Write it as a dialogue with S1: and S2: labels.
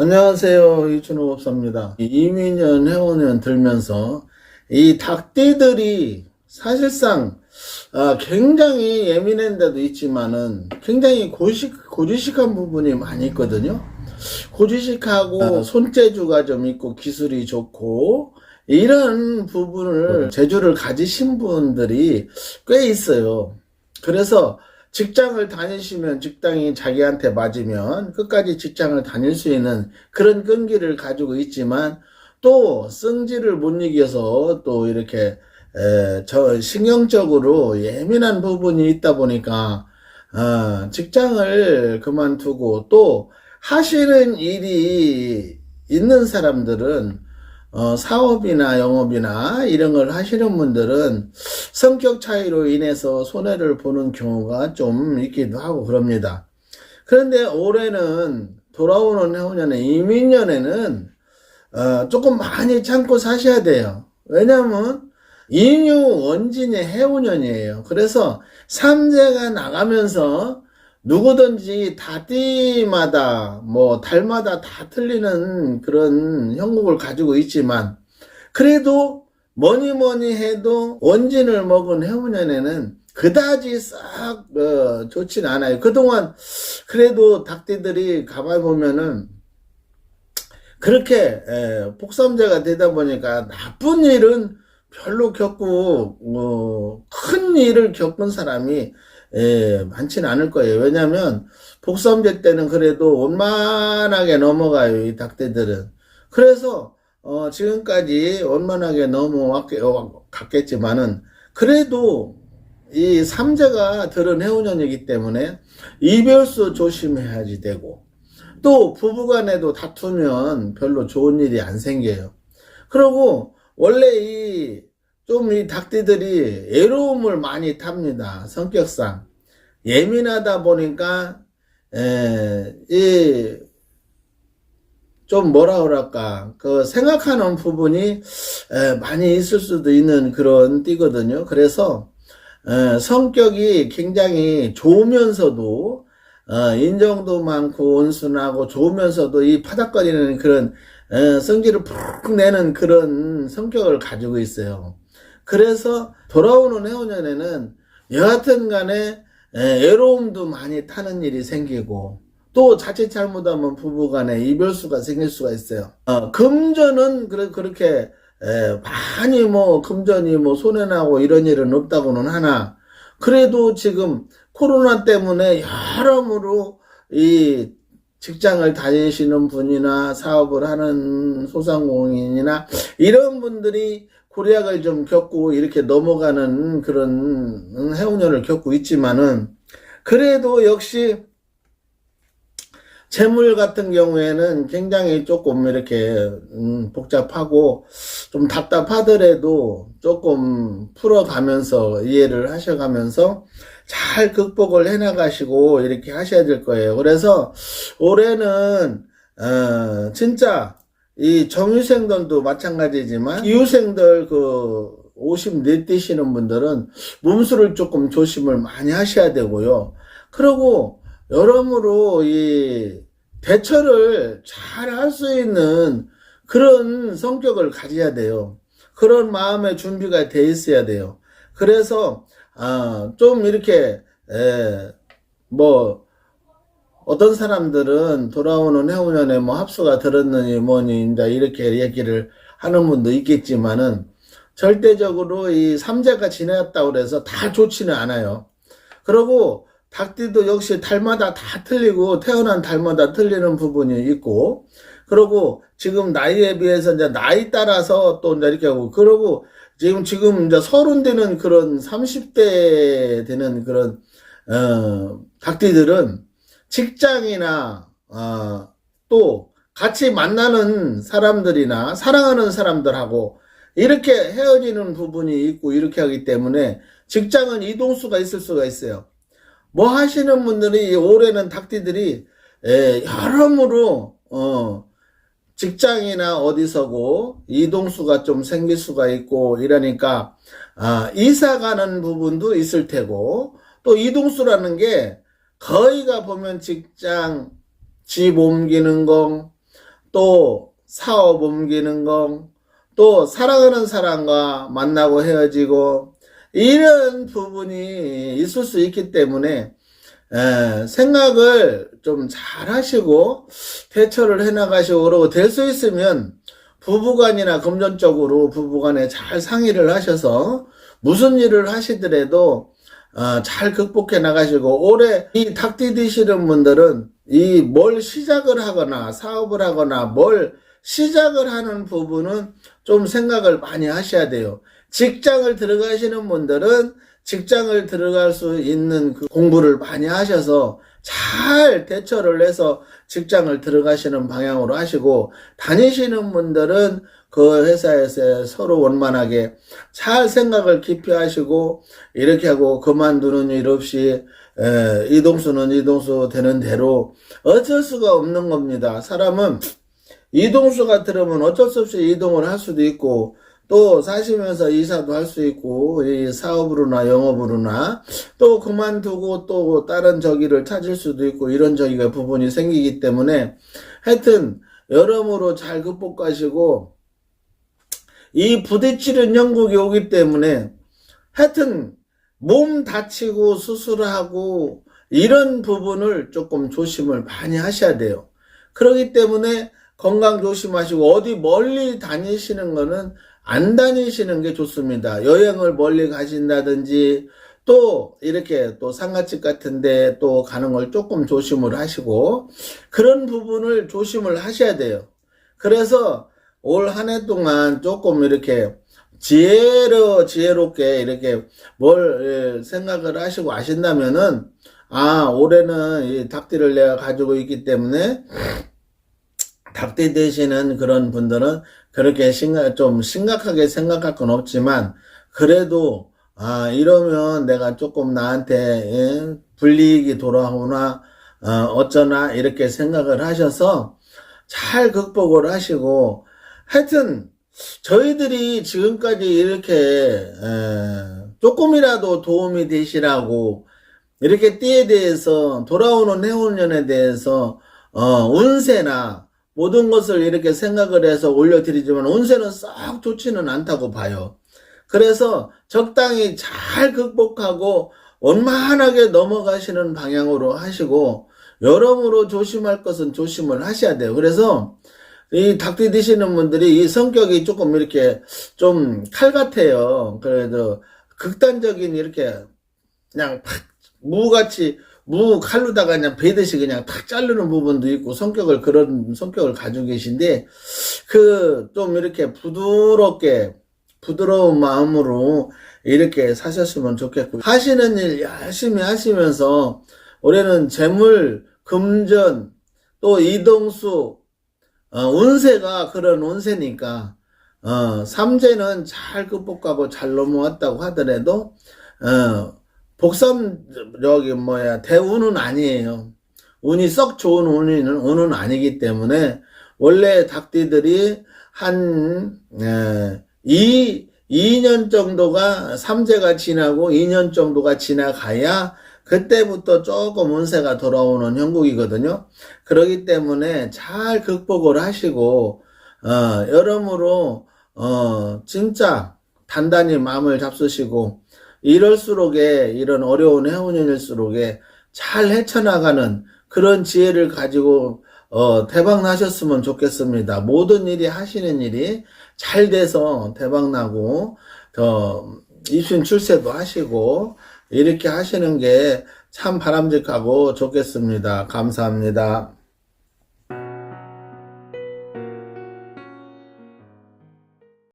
S1: 안녕하세요. 이춘호 법사입니다. 이민년 회원년 들면서 이 닭띠들이 사실상 아, 굉장히 예민한 데도 있지만은 굉장히 고식, 고지식한 부분이 많이 있거든요. 고지식하고 손재주가 좀 있고 기술이 좋고 이런 부분을 재주를 가지신 분들이 꽤 있어요. 그래서 직장을 다니시면 직장이 자기한테 맞으면 끝까지 직장을 다닐 수 있는 그런 끈기를 가지고 있지만 또 성질을 못 이겨서 또 이렇게 에, 저 신경적으로 예민한 부분이 있다 보니까 어, 직장을 그만두고 또 하시는 일이 있는 사람들은 어, 사업이나 영업이나 이런 걸 하시는 분들은 성격 차이로 인해서 손해를 보는 경우가 좀 있기도 하고 그럽니다. 그런데 올해는 돌아오는 해운년에 이민년에는 어, 조금 많이 참고 사셔야 돼요. 왜냐면 인유 원진의 해운년이에요. 그래서 삼재가 나가면서 누구든지 다 띠마다 뭐 달마다 다 틀리는 그런 형국을 가지고 있지만 그래도 뭐니 뭐니 해도 원진을 먹은 해운년에는 그다지 싹 어, 좋진 않아요. 그동안 그래도 닭띠들이 가만히 보면은 그렇게 에, 복삼제가 되다 보니까 나쁜 일은 별로 겪고 어, 큰 일을 겪은 사람이 에, 많지는 않을 거예요. 왜냐하면 복삼제 때는 그래도 원만하게 넘어가요. 이 닭대들은. 그래서 어, 지금까지 원만하게 넘어갔겠지만은 그래도 이 삼재가 들은 해운년이기 때문에 이별수 조심해야지 되고 또 부부간에도 다투면 별로 좋은 일이 안 생겨요. 그리고 원래 이 좀 이 닭띠들이 애로움을 많이 탑니다. 성격상 예민하다 보니까 이좀 뭐라 그럴까 그 생각하는 부분이 에, 많이 있을 수도 있는 그런 띠거든요. 그래서 에, 성격이 굉장히 좋으면서도 어, 인정도 많고 온순하고 좋으면서도 이 파닥거리는 그런 에, 성질을 푹 내는 그런 성격을 가지고 있어요. 그래서 돌아오는 해운년에는 여하튼 간에 에, 애로움도 많이 타는 일이 생기고 또 자칫 잘못하면 부부간에 이별수가 생길 수가 있어요. 어, 금전은 그렇게 에, 많이 뭐 금전이 뭐 손해나고 이런 일은 없다고는 하나 그래도 지금 코로나 때문에 여러모로 이 직장을 다니시는 분이나 사업을 하는 소상공인이나 이런 분들이 고리약을 좀 겪고 이렇게 넘어가는 그런 해운년을 겪고 있지만은 그래도 역시 재물 같은 경우에는 굉장히 조금 이렇게 음, 복잡하고 좀 답답하더라도 조금 풀어가면서 이해를 하셔가면서 잘 극복을 해나가시고 이렇게 하셔야 될 거예요. 그래서 올해는 어, 진짜 이 정유생들도 마찬가지지만 이후생들 그 54 뛰시는 분들은 몸수를 조금 조심을 많이 하셔야 되고요. 그리고 여러모로 이 대처를 잘 할 수 있는 그런 성격을 가져야 돼요. 그런 마음의 준비가 돼 있어야 돼요. 그래서 아, 좀 이렇게 에, 뭐 어떤 사람들은 돌아오는 해운년에 뭐 합수가 들었느니 뭐니 이제 이렇게 얘기를 하는 분도 있겠지만은 절대적으로 이 삼재가 지났다고 그래서 다 좋지는 않아요. 그리고 닭띠도 역시 달마다 다 틀리고 태어난 달마다 틀리는 부분이 있고 그리고 지금 나이에 비해서 이제 나이 따라서 또 이제 이렇게 하고 그러고 지금 지금 이제 서른 되는 그런 30대 되는 그런 어 닭띠들은 직장이나 어, 또 같이 만나는 사람들이나 사랑하는 사람들하고 이렇게 헤어지는 부분이 있고 이렇게 하기 때문에 직장은 이동수가 있을 수가 있어요. 뭐 하시는 분들이 올해는 닭띠들이 에, 여러모로 어, 직장이나 어디서고 이동수가 좀 생길 수가 있고 이러니까 아, 이사 가는 부분도 있을 테고 또 이동수라는 게 거의가 보면 직장 집 옮기는 거또 사업 옮기는 거, 또 사랑하는 사람과 만나고 헤어지고, 이런 부분이 있을 수 있기 때문에, 에, 생각을 좀 잘 하시고, 대처를 해나가시고, 그러고 될 수 있으면, 부부간이나 금전적으로 부부간에 잘 상의를 하셔서, 무슨 일을 하시더라도, 어, 잘 극복해 나가시고, 올해 이 닭띠 드시는 분들은, 이 뭘 시작을 하거나, 사업을 하거나, 뭘 시작을 하는 부분은 좀 생각을 많이 하셔야 돼요. 직장을 들어가시는 분들은 직장을 들어갈 수 있는 그 공부를 많이 하셔서 잘 대처를 해서 직장을 들어가시는 방향으로 하시고 다니시는 분들은 그 회사에서 서로 원만하게 잘 생각을 깊이 하시고 이렇게 하고 그만두는 일 없이 에, 이동수는 이동수 되는 대로 어쩔 수가 없는 겁니다. 사람은 이동수가 들으면 어쩔 수 없이 이동을 할 수도 있고 또 사시면서 이사도 할 수 있고 이 사업으로나 영업으로나 또 그만두고 또 다른 저기를 찾을 수도 있고 이런 저기가 부분이 생기기 때문에 하여튼 여러모로 잘 극복하시고 이 부딪히는 영국이 오기 때문에 하여튼 몸 다치고 수술하고 이런 부분을 조금 조심을 많이 하셔야 돼요. 그렇기 때문에 건강 조심하시고 어디 멀리 다니시는 거는 안 다니시는 게 좋습니다. 여행을 멀리 가신다든지 또 이렇게 또 상가집 같은데 또 가는 걸 조금 조심을 하시고 그런 부분을 조심을 하셔야 돼요. 그래서 올 한 해 동안 조금 이렇게 지혜로 지혜롭게 이렇게 뭘 예, 생각을 하시고 하신다면은 아 올해는 이 닭띠를 내가 가지고 있기 때문에 닭띠 되시는 그런 분들은 그렇게 심각, 좀 심각하게 생각할 건 없지만, 그래도, 아, 이러면 내가 조금 나한테, 예, 불이익이 돌아오나, 어, 어쩌나, 이렇게 생각을 하셔서 잘 극복을 하시고, 하여튼, 저희들이 지금까지 이렇게, 에, 조금이라도 도움이 되시라고, 이렇게 띠에 대해서, 돌아오는 해운년에 대해서, 어, 운세나, 모든 것을 이렇게 생각을 해서 올려드리지만 운세는 썩 좋지는 않다고 봐요. 그래서 적당히 잘 극복하고 원만하게 넘어가시는 방향으로 하시고 여러모로 조심할 것은 조심을 하셔야 돼요. 그래서 이 닭띠 드시는 분들이 이 성격이 조금 이렇게 좀 칼 같아요. 그래도 극단적인 이렇게 그냥 팍 무같이 무 칼로다가 그냥 베듯이 그냥 탁 자르는 부분도 있고 성격을 그런 성격을 가지고 계신데 그 좀 이렇게 부드럽게 부드러운 마음으로 이렇게 사셨으면 좋겠고 하시는 일 열심히 하시면서 올해는 재물 금전 또 이동수 어, 운세가 그런 운세니까 어, 삼재는 잘 극복하고 잘 넘어왔다고 하더라도 어, 복삼 여기 뭐야 대운은 아니에요. 운이 썩 좋은 운은 운은 아니기 때문에 원래 닭띠들이 한 에, 2, 2년 정도가 삼재가 지나고 2년 정도가 지나가야 그때부터 조금 운세가 돌아오는 형국이거든요. 그러기 때문에 잘 극복을 하시고 어, 여러모로 어, 진짜 단단히 마음을 잡수시고 이럴수록에 이런 어려운 해운년일수록에 잘 헤쳐나가는 그런 지혜를 가지고 어, 대박 나셨으면 좋겠습니다. 모든 일이 하시는 일이 잘 돼서 대박 나고 더 입신 출세도 하시고 이렇게 하시는 게 참 바람직하고 좋겠습니다. 감사합니다.